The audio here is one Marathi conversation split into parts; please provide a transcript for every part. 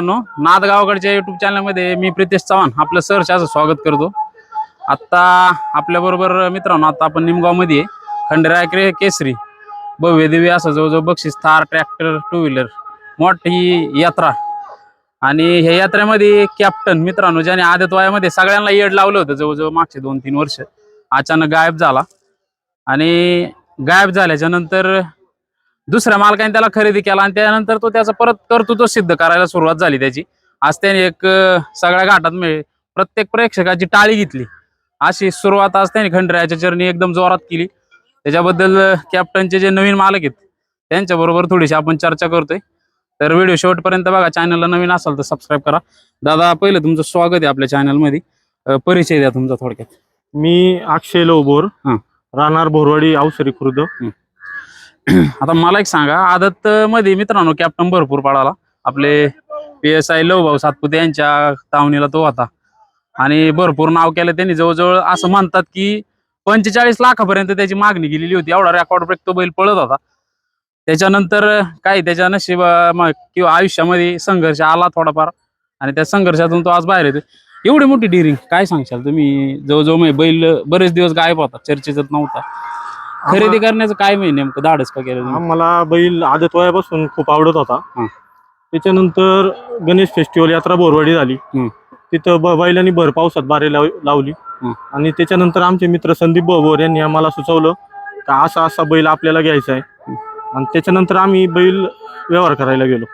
मित्रांनो नादगावकडच्या युट्यूब चॅनलमध्ये मी प्रितेश चव्हाण आपलं सहर्ष असं स्वागत करतो. आत्ता आपल्या बरोबर मित्रांनो आता आपण निमगावमध्ये खंडेराय क्रे केसरी भव्य देवी असं जवळजवळ बक्षीस थार ट्रॅक्टर टू व्हीलर मोठी यात्रा. आणि ह्या यात्रेमध्ये कॅप्टन मित्रांनो ज्याने आदत वयामध्ये सगळ्यांना येड लावलं होतं जवळजवळ मागचे दोन तीन वर्ष अचानक गायब झाला. आणि गायब झाल्याच्यानंतर दुसऱ्या मालकाने त्याला खरेदी केला आणि त्यानंतर तो त्याचा परत कर्तृत्व सिद्ध करायला सुरुवात झाली त्याची. आज त्याने एक सगळ्या घाटात म्हणजे प्रत्येक प्रेक्षकाची टाळी घेतली. अशी सुरुवात आज त्याने खंडरायाच्या चरणी एकदम जोरात केली. त्याच्याबद्दल कॅप्टनचे जे नवीन मालक आहेत त्यांच्या बरोबर थोडीशी आपण चर्चा करतोय. तर व्हिडिओ शेवटपर्यंत बघा चॅनलला नवीन असाल तर सबस्क्राईब करा. दादा पहिलं तुमचं स्वागत आहे आपल्या चॅनलमध्ये परिचय द्या तुमचा थोडक्यात. मी अक्षय लोभोर हं. राहणार बोरवाडी अवसरी खुर्द. आता मला एक सांगा आदत मध्ये मित्रांनो कॅप्टन भरपूर पळाला. आपले P S I Lavbhau Satpute यांच्या तावणीला तो होता. आणि भरपूर नाव केलं त्यांनी. जवळजवळ असं म्हणतात की पंचेचाळीस लाखापर्यंत त्याची मागणी गेलेली होती. एवढा रेकॉर्ड ब्रेक तो बैल पळत होता. त्याच्यानंतर काही त्याच्या नशीब किंवा आयुष्यामध्ये संघर्ष आला थोडाफार. आणि त्या संघर्षातून तो आज बाहेर येतो एवढी मोठी डिरिंग काय सांगशाल तुम्ही? जवळजवळ म्हणजे बैल बरेच दिवस गायब होता चर्चेत नव्हता. खरेदी करण्याचं काय म्हणजे नेमकं धाडस का केलं तुम्ही? आम्हाला बैल आदत वयापासून खूप आवडत होता हं. त्याच्यानंतर गणेश फेस्टिवल यात्रा बोरवाडी झाली. तिथं ब- बैलांनी भर पावसात बारे लाव- लावली. आणि त्याच्यानंतर आमचे मित्र संदीप बोर यांनी आम्हाला सुचवलं का असा असा बैल आपल्याला घ्यायचा आहे आणि त्याच्यानंतर आम्ही बैल व्यवहार करायला गेलो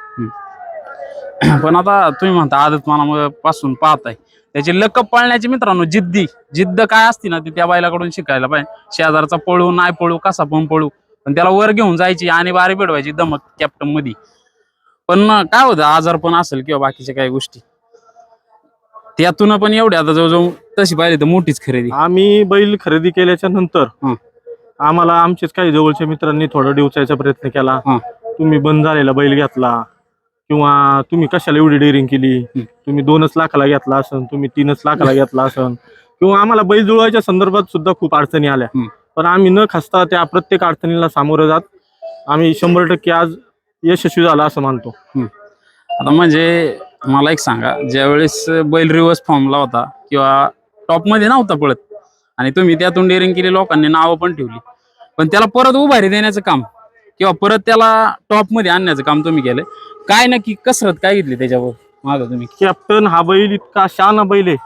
पण आता तुम्ही म्हणता आदत मना पासून पाहताय. त्याची लकप पळण्याची मित्रांनो जिद्दी. जिद्द काय असती ना ती त्या बैलाकडून शिकायला पाहिजे. शेजारचा पळू नाही पळू कसा पण पळू. पण त्याला वर घेऊन जायची आणि बारी पेडवायची दमक कॅप्टनमध्ये पण काय होतं आजार पण असेल किंवा बाकीच्या काही गोष्टी. त्यातून पण एवढे आता जवळजवळ तशी पाहिली तर मोठीच खरेदी. आम्ही बैल खरेदी केल्याच्यानंतर. आम्हाला आमचेच काही जवळच्या मित्रांनी थोडं डिवचायचा प्रयत्न केला. तुम्ही बंद झालेला बैल घेतला. किंवा तुम्ही कशाला एवढी डेअरिंग केली. तुम्ही दोनच लाखाला घेतला असन तुम्ही तीनच लाखाला घेतला असन. किंवा आम्हाला बैल जुळवायच्या संदर्भात सुद्धा खूप अडचणी आल्या. पण आम्ही न खचता त्या प्रत्येक अडचणीला सामोरं जात आम्ही शंभर टक्के आज यशस्वी झाला असं मानतो. आता म्हणजे मला एक सांगा ज्यावेळेस बैल रिव्हर्स फॉर्मला होता किंवा टॉपमध्ये नव्हता पळत आणि तुम्ही त्यातून डेअरिंग केली लोकांनी नावं पण ठेवली पण त्याला परत उभारी देण्याचं काम किंवा परत त्याला टॉपमध्ये आणण्याचं काम तुम्ही केलं काय नक्की कसरत काय घेतली त्याच्यावर? माग तुम्ही? कॅप्टन हा बैल इतका शान बैल आहे.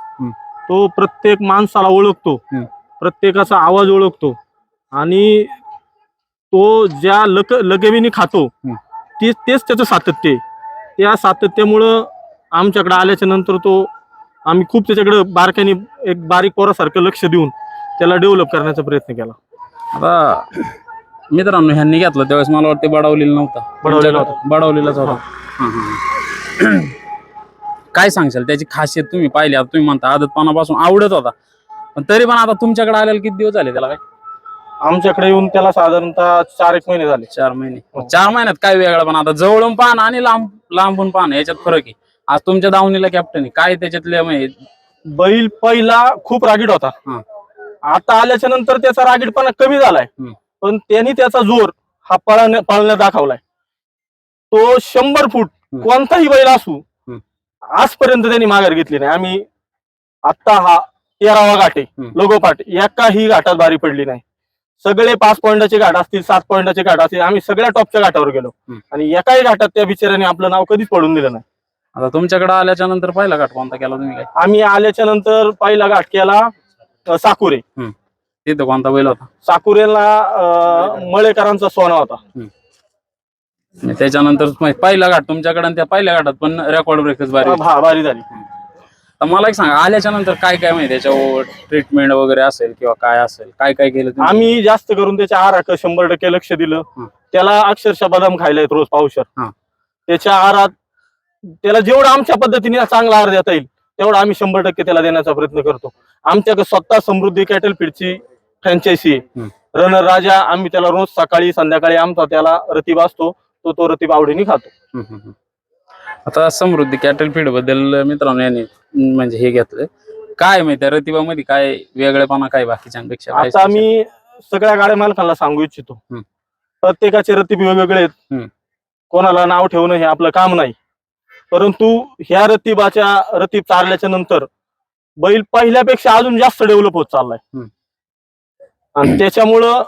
तो प्रत्येक माणसाला ओळखतो. प्रत्येकाचा आवाज ओळखतो. आणि तो ज्या लक लगेविनी खातो. ते तेच त्याचं सातत्य आहे. त्या सातत्यामुळं आमच्याकडे आल्याच्यानंतर तो आम्ही खूप त्याच्याकडे बारकाईने एक बारीक पोरासारखं लक्ष देऊन त्याला डेव्हलप करण्याचा प्रयत्न केला. आता मित्रांनो ह्यांनी घेतलं. त्यावेळेस मला वाटतं बडावलेला नव्हता. बडावलेला तुमच्याकडे बडावलेलाच होता. काय सांगशाल? त्याची खासियत तुम्ही पाहिली. आता तुम्ही म्हणता आदतपणापासून आवडत होता. पण तरी पण आता तुमच्याकडे आलेला किती दिवस झाले त्याला काय? आमच्याकडे येऊन त्याला साधारणतः चार एक महिने झाले. चार महिने. हो. चार महिन्यात काय वेगळं? पण आता जवळून पाहणं आणि लांब लांबून पाहणं याच्यात फरक आहे. आज तुमच्या दावणीला कॅप्टन आहे. काय त्याच्यातले म्हणजे बैल पहिला खूप रागीट होता. हा. आता आल्याच्यानंतर त्याचा रागीटपणा कमी झालाय. हम्म. पण त्यांनी त्याचा जोर हा पळण्या पळण्यात दाखवलाय. तो शंभर फूट. कोणताही बैल असू. आजपर्यंत त्यांनी माघार घेतली नाही. आम्ही आता हा तेरावा घाट. लोगोपाठ. एकाही घाटात बारी पडली नाही. सगळे पाच पॉईंटाचे घाट असतील सात पॉईंटाचे घाट असतील आम्ही सगळ्या टॉपच्या घाटावर गेलो. आणि एकाही घाटात त्या बिचाऱ्याने आपलं नाव कधीच पडून दिलं नाही. आता तुमच्याकडे आल्याच्यानंतर पहिला घाट कोणता केला तुम्ही आम्ही आल्याच्यानंतर पहिला घाट केला साकुरे. तिथं कोणता बैल होता. साकुरेला मळेकरांचा सोना होता. आणि त्याच्यानंतर पहिला घाट तुमच्याकडे आणि त्या पहिल्या घाटात पण रेकॉर्ड ब्रेकच बारी होती. बारी झाली. तर मला एक सांगा आल्याच्यानंतर काय काय माहिती त्याच्यावर ट्रीटमेंट वगैरे असेल किंवा काय असेल? काय काय केलं तुम्ही? आम्ही जास्त करून त्याच्या आहाराकडे शंभर टक्के लक्ष दिलं. हं. त्याला अक्षरशः बदाम खायला येत रोज पावशर. हं. त्याच्या आहारात त्याला जेवढं आमच्या पद्धतीने चांगला आहार देता येईल तेवढा आम्ही शंभर टक्के त्याला देण्याचा प्रयत्न करतो. आमच्याकडे स्वतः समृद्धी कॅटल फीडची फ्रँचायसी. आहे. रणर राजा आम्ही त्याला रोज सकाळी संध्याकाळी आमचा त्याला रतीब असतो तो तो रतीब आवडीने खातो. आता समृद्धी कॅटल फीडबद्दल मित्रांनो यांनी म्हणजे हे घेतलं काय माहिती रतिबामध्ये काय वेगळेपणा काय बाकीच्यांपेक्षा? काय आता आम्ही सगळ्या गाड्या मालकांना सांगू इच्छितो. प्रत्येकाचे रतीब वेगवेगळे आहेत. कोणाला नाव ठेवणं हे आपलं काम नाही. परंतु ह्या रतिबाच्या रतीब चालल्याच्या नंतर बैल पहिल्यापेक्षा अजून जास्त डेव्हलप होत चाललाय. आणि त्याच्यामुळं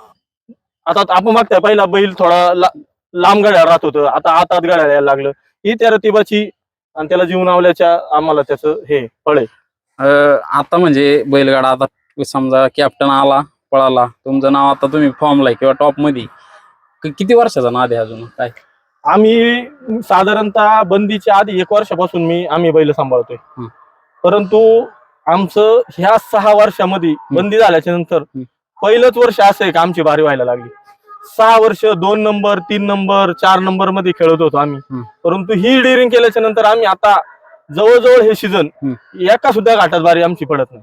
आता आपण बघताय पहिला बैल थोडा ला- लांब गाड्या राहत होतं. आता आतात गाड्या यायला लागलं. ही त्या रतिबाची आणि त्याला जीवनावल्याच्या आम्हाला त्याचं हे फळ आहे. आता म्हणजे बैलगाडा आता समजा कॅप्टन आला पळाला तुमचं नाव आता तुम्ही फॉर्मला किंवा टॉपमध्ये. किती वर्षाचा नाद आहे अजून? काय? आम्ही साधारणतः बंदीच्या आधी एक वर्षापासून मी आम्ही बैल सांभाळतोय. परंतु आमचं ह्या सहा वर्षामध्ये बंदी झाल्याच्यानंतर. पहिलंच वर्ष असं आहे का आमची बारी व्हायला लागली सहा वर्ष दोन नंबर तीन नंबर चार नंबरमध्ये खेळत होतो आम्ही. परंतु ही डिरिंग केल्याच्यानंतर आम्ही आता जवळजवळ हे सीझन. एका सुद्धा घाटात बारी आमची पडत नाही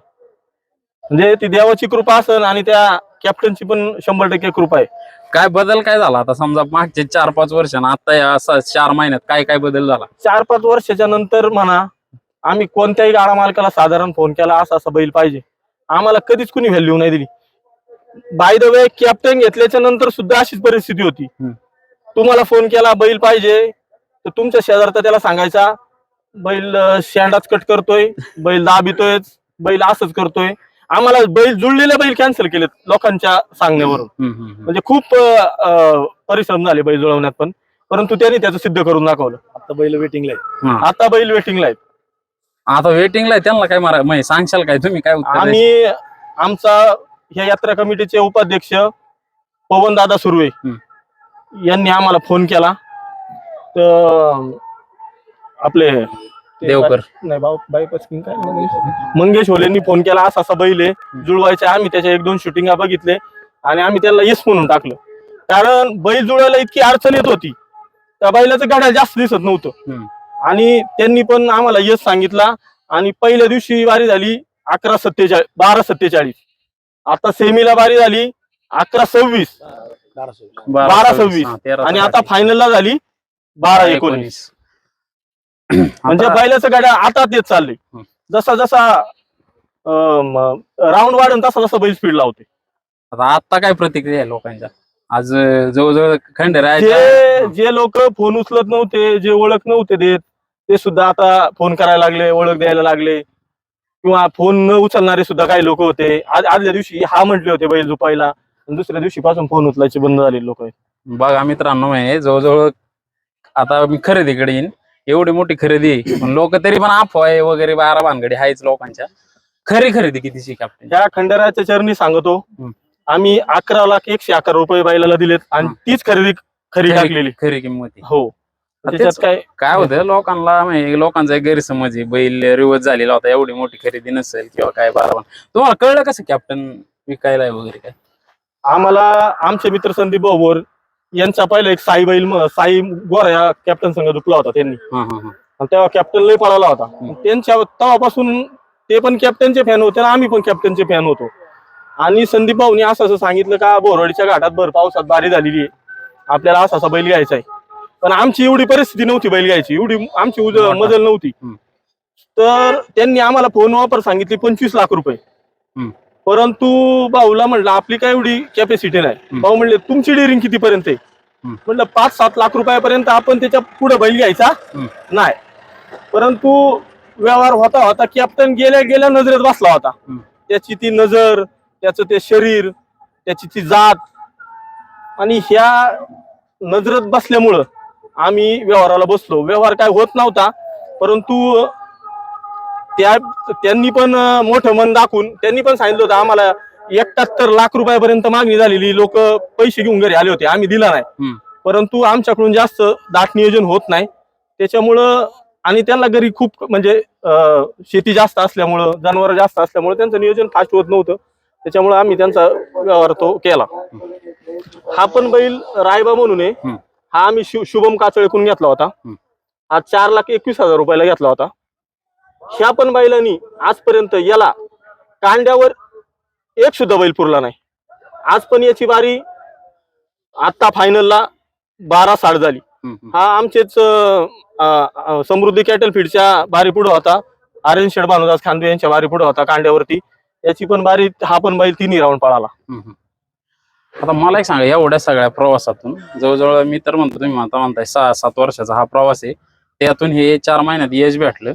म्हणजे ती देवाची कृपा असन आणि त्या कॅप्टनची पण शंभर टक्के कृपा आहे काय बदल काय झाला? आता समजा मागचे चार पाच वर्षांना आता या स- चार महिन्यात काय काय बदल झाला? चार पाच वर्षाच्या नंतर म्हणा आम्ही कोणत्याही गाडा मालकाला साधारण फोन केला असा असा बैल पाहिजे. आम्हाला कधीच कुणी व्हॅल्यू नाही दिली. बाय द वे कॅप्टन घेतल्याच्या नंतर सुद्धा अशीच परिस्थिती होती. तुम्हाला फोन केला बैल पाहिजे तर तुमच्या शेजारचा त्याला सांगायचा बैल शेंडाच कट करतोय बैल दाबितोय बैल असंच करतोय. आम्हाला बैल जुळलेले बैल कॅन्सल केलेत लोकांच्या सांगण्यावरून. म्हणजे खूप परिश्रम झाले बैल जुळवण्यात पण. परंतु त्यांनी त्याचं सिद्ध करून दाखवलं. आता बैल वेटिंगला आहे हा. आता बैल वेटिंगला आहेत. आता वेटिंगला आहे त्यांना काय मारा सांगशाल काय? तुम्ही काय? आम्ही आमचा ह्या यात्रा कमिटीचे उपाध्यक्ष पवन दादा सुर्वे यांनी आम्हाला फोन केला. तर आपले देवकर. नाही भाऊ बायपास किंग काय मंगेश मंगेश होलेंनी फोन केला असा असा बैल आहे. जुळवायचे आम्ही त्याच्या एक दोन शूटिंगा बघितले आणि आम्ही त्याला येस म्हणून टाकलं. कारण बैल जुळवायला इतकी अडचण येत होती. त्या बैलाचं गाड्या जास्त दिसत नव्हतं. आणि त्यांनी पण आम्हाला येस सांगितला. आणि पहिल्या दिवशी वारी झाली अकरा सत्तेचाळीस बारा सत्तेचाळीस. आता सेमीला बारी झाली अकरा सव्वीस. बारा सव्वीस. आणि. आता फायनलला झाली बारा एकोणीस. म्हणजे बैलाचं गाड्या आता तेच चालले. जसा जसा राऊंड वाढन तसा तसा बैल स्पीड लावते. आता आता काय प्रतिक्रिया आहे लोकांच्या? आज जवळजवळ जे खंडेराय जे लोक फोन उचलत नव्हते जे ओळख नव्हते देत ते सुद्धा आता फोन करायला लागले ओळख द्यायला लागले. किंवा फोन न उचलणारे सुद्धा काही लोक होते. आज आदल्या दिवशी हा म्हटले होते बैल झुपायला. दुसऱ्या दिवशी पासून फोन उचलायचे बंद झाले लोक बघा मित्रांनो जवळजवळ आता मी खरेदीकडे येईन. एवढी मोठी खरेदी पण लोक तरी पण अफवा आहे वगैरे बारा भानगडी आहेच लोकांच्या. खरी खरेदी कितीची कॅप्टन त्या खंडेराच्या चरणी सांगतो. आम्ही अकरा लाख एकशे अकरा रुपये बैलाला दिलेत आणि. तीच खरेदी खरी टाकलेली. खरी किंमत. हो. त्याच्यात काय? काय होतं लोकांना म्हणजे लोकांचा एक गैरसमज आहे. बैल रिवर्स झालेला होता एवढी मोठी खरेदी नसेल किंवा काय बारा तुम्हाला कळलं कसं कॅप्टन विकायला वगैरे काय? आम्हाला आमचे मित्र संदीप भाऊवर यांचा पहिला एक साई बैल म- साई गोरा या कॅप्टन संघ झुकला होता त्यांनी. हा हा हा. आणि तेव्हा कॅप्टन लय पळाला होता. त्यांच्या तेव्हापासून ते पण कॅप्टनचे फॅन होते आणि आम्ही पण कॅप्टनचे फॅन होतो. आणि संदीप भाऊनी असं असं सांगितलं का बोरवाडीच्या घाटात भर पावसात बारी झालेली आहे. आपल्याला असा असा बैल घ्यायचा आहे. पण आमची एवढी परिस्थिती नव्हती बैल घ्यायची. एवढी आमची उज मोठा. मजल नव्हती. हम्म. तर त्यांनी आम्हाला फोन वापर सांगितली पंचवीस लाख रुपये. हम्म. परंतु भाऊला म्हणलं आपली काय एवढी कॅपॅसिटी नाही. भाऊ म्हणले तुमची डिरिंग कितीपर्यंत आहे हम्म. म्हणलं पाच सात लाख रुपयापर्यंत आपण त्याच्या पुढे बैल घ्यायचा. नाही परंतु व्यवहार होता होता कॅप्टन गेल्या गेल्या नजरेत बसला होता. त्याची ती नजर त्याचं ते शरीर त्याची ती जात आणि ह्या नजरेत बसल्यामुळं आम्ही व्यवहाराला बसलो व्यवहार काय होत नव्हता परंतु त्या त्यांनी पण मोठं मन दाखवून त्यांनी पण सांगितलं होतं आम्हाला एकाहत्तर लाख रुपयापर्यंत मागणी झालेली लोक पैसे घेऊन घरी आले होते आम्ही दिला नाही. परंतु आमच्याकडून जास्त दाट नियोजन होत नाही. त्याच्यामुळं आणि त्यांना घरी खूप म्हणजे शेती जास्त असल्यामुळं जनावर जास्त असल्यामुळं त्यांचं नियोजन फास्ट होत नव्हतं. त्याच्यामुळं आम्ही त्यांचा व्यवहार तो केला. हा पण बैल रायबा म्हणून आहे. हा आम्ही शुभम काचळेकून घेतला होता. हा चार लाख एकवीस हजार रुपयाला घेतला होता. ह्या पण बैलांनी आजपर्यंत याला कांड्यावर एक सुद्धा बैल पुरला नाही. आज पण याची बारी आता फायनलला बारा साठ झाली. हा आमचेच समृद्धी कॅटल फीडच्या बारी पुढे होता. आर्यन शेड भानुदास खांदे यांच्या बारी पुढे होता कांड्यावरती. याची पण बारी हा पण बैल तिन्ही राऊंड पळाला. आता मला एक सांगा एवढ्या सगळ्या प्रवासातून जवळजवळ मी तर म्हणतो तुम्ही आता म्हणताय सहा सात वर्षाचा हा प्रवास आहे. त्यातून हे चार महिन्यात यश भेटलं.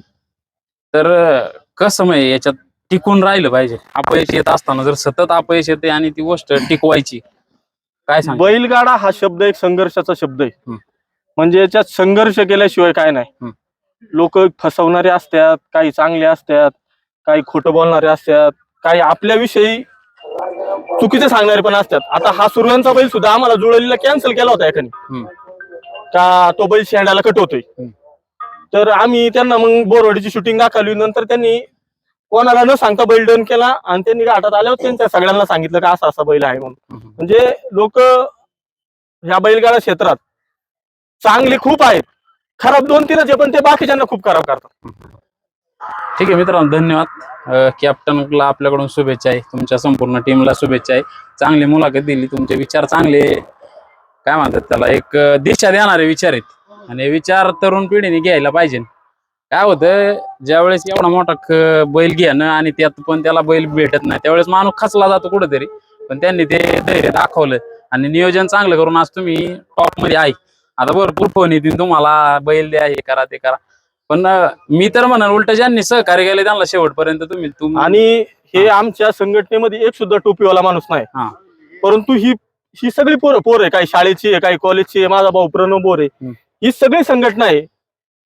तर कसं म्हणजे याच्यात टिकून राहिलं पाहिजे अपयश येत असताना जर सतत अपयश येते आणि ती गोष्ट टिकवायची काय सांग बैलगाडा हा शब्द एक संघर्षाचा शब्द आहे हम्म. म्हणजे याच्यात संघर्ष केल्याशिवाय काय नाही हम्म. लोक फसवणारे असतात काही चांगले असतात काही खोटं बोलणारे असतात काही आपल्याविषयी चुकीचे सांगणारे पण असतात आता हा सुरव्यांचा बैल सुद्धा आम्हाला जुळलीला कॅन्सल केला होता एकाने हम्म. का तो बैल शेंडाला कटवतोय हम्म. तर आम्ही त्यांना मग बोरवाडीची शूटिंग दाखवली. नंतर त्यांनी कोणाला न सांगता बैल डन केला आणि त्यांनी घाटात आल्यावर त्यांच्या सगळ्यांना सांगितलं का असा असा बैल आहे म्हणून. म्हणजे लोक ह्या बैलगाडा क्षेत्रात चांगले खूप आहेत. खराब दोन तीनच आहे पण ते बाकीच्यांना खूप खराब करतात. ठीक आहे मित्रांनो धन्यवाद. कॅप्टनला आपल्याकडून शुभेच्छा आहे. तुमच्या संपूर्ण टीमला शुभेच्छा आहे. चांगली मुलाखत दिली. तुमचे विचार चांगले. काय म्हणतात त्याला? एक दिशा देणारे विचार आहेत. आणि विचार तरुण पिढीने घ्यायला पाहिजे. काय होतं ज्यावेळेस एवढा मोठा बैल घेणं आणि त्यात पण त्याला बैल भेटत नाही त्यावेळेस माणूस खचला जातो कुठेतरी. पण त्यांनी ते धैर्य दाखवलं आणि नियोजन चांगलं करून आज तुम्ही टॉपमध्ये आहे. आता भरपूर फोन येतील तुम्हाला बैल द्या हे करा ते करा. पण मी तर म्हणन उलट ज्यांनी सहकार्य केले त्यांना शेवटपर्यंत तुम्ही तुम आणि हे आमच्या संघटनेमध्ये एक सुद्धा टोपीवाला माणूस नाही. हा. परंतु ही ही सगळी पोरं पोर आहे काही शाळेची आहे काही कॉलेजची आहे माझा भाऊ प्रणव बोर. आहे. ही सगळी संघटना आहे.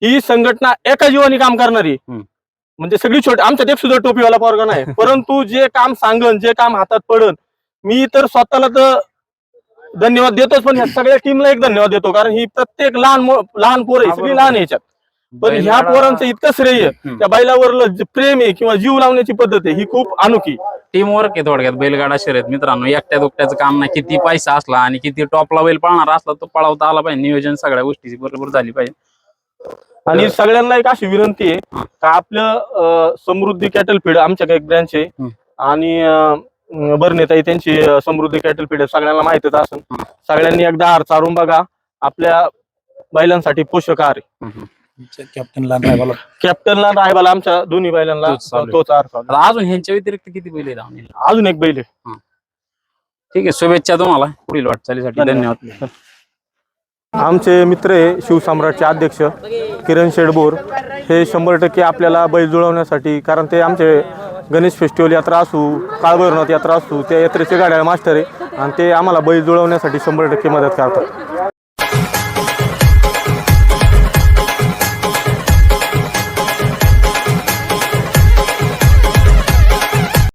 ही संघटना एका जीवानी काम करणारी. म्हणजे सगळी छोटी आमच्यात एक सुद्धा टोपीवाला पोरगा नाही. परंतु जे काम सांगन जे काम हातात पडन मी तर स्वतःला तर धन्यवाद देतोच पण ह्या सगळ्या टीमला एक धन्यवाद देतो. कारण ही प्रत्येक लहान लहान पोर आहे सगळी लहान याच्यात. पण ह्या पोरांचं इतकं श्रेय. त्या बैलावरलं जे प्रेम आहे किंवा जीव लावण्याची पद्धत आहे ही खूप अनोखी. टीम वर्क आहे थोडक्यात. बैलगाडा शर्यत मित्रांनो एकट्या दुकट्याचं काम नाही. किती पैसा असला आणि किती टॉपला बैल पळणार असला तो पळवता आला पाहिजे. नियोजन सगळ्या गोष्टीची बरोबर झाली पाहिजे. आणि सगळ्यांना एक अशी विनंती आहे का आपलं समृद्धी कॅटल फीड आमच्या एक ब्रँच आहे. आणि अं, बरणेताई त्यांची समृद्धी कॅटल फीड सगळ्यांना माहितच असेल. हम्म. सगळ्यांनी एकदा हार चारून बघा. आपल्या बैलांसाठी पोषक आहार. कॅप्टनला ड्रायव्हरला कॅप्टनला रायबाला आमच्या दोन्ही बैलांना. तोच चालू आहे. तोच आहार चालू आहे. आता अजून ह्यांच्या व्यतिरिक्त किती बैल आहेत? अजून एक बैल आहे. ठीक आहे शुभेच्छा तुम्हाला. पुढील वाटचालीसाठी धन्यवाद. धन्यवाद. आमचे मित्र आहे शिवसम्राटचे अध्यक्ष किरण शेडबोर. हे शंभर टक्के आपल्याला बैल जुळवण्यासाठी कारण ते आमचे गणेश फेस्टिवल यात्रा असू काळभैरवनाथ यात्रा असू त्या यात्रेचे गाड्या मास्टर आहे. आणि ते आम्हाला बैल जुळवण्यासाठी शंभर टक्के मदत करतात.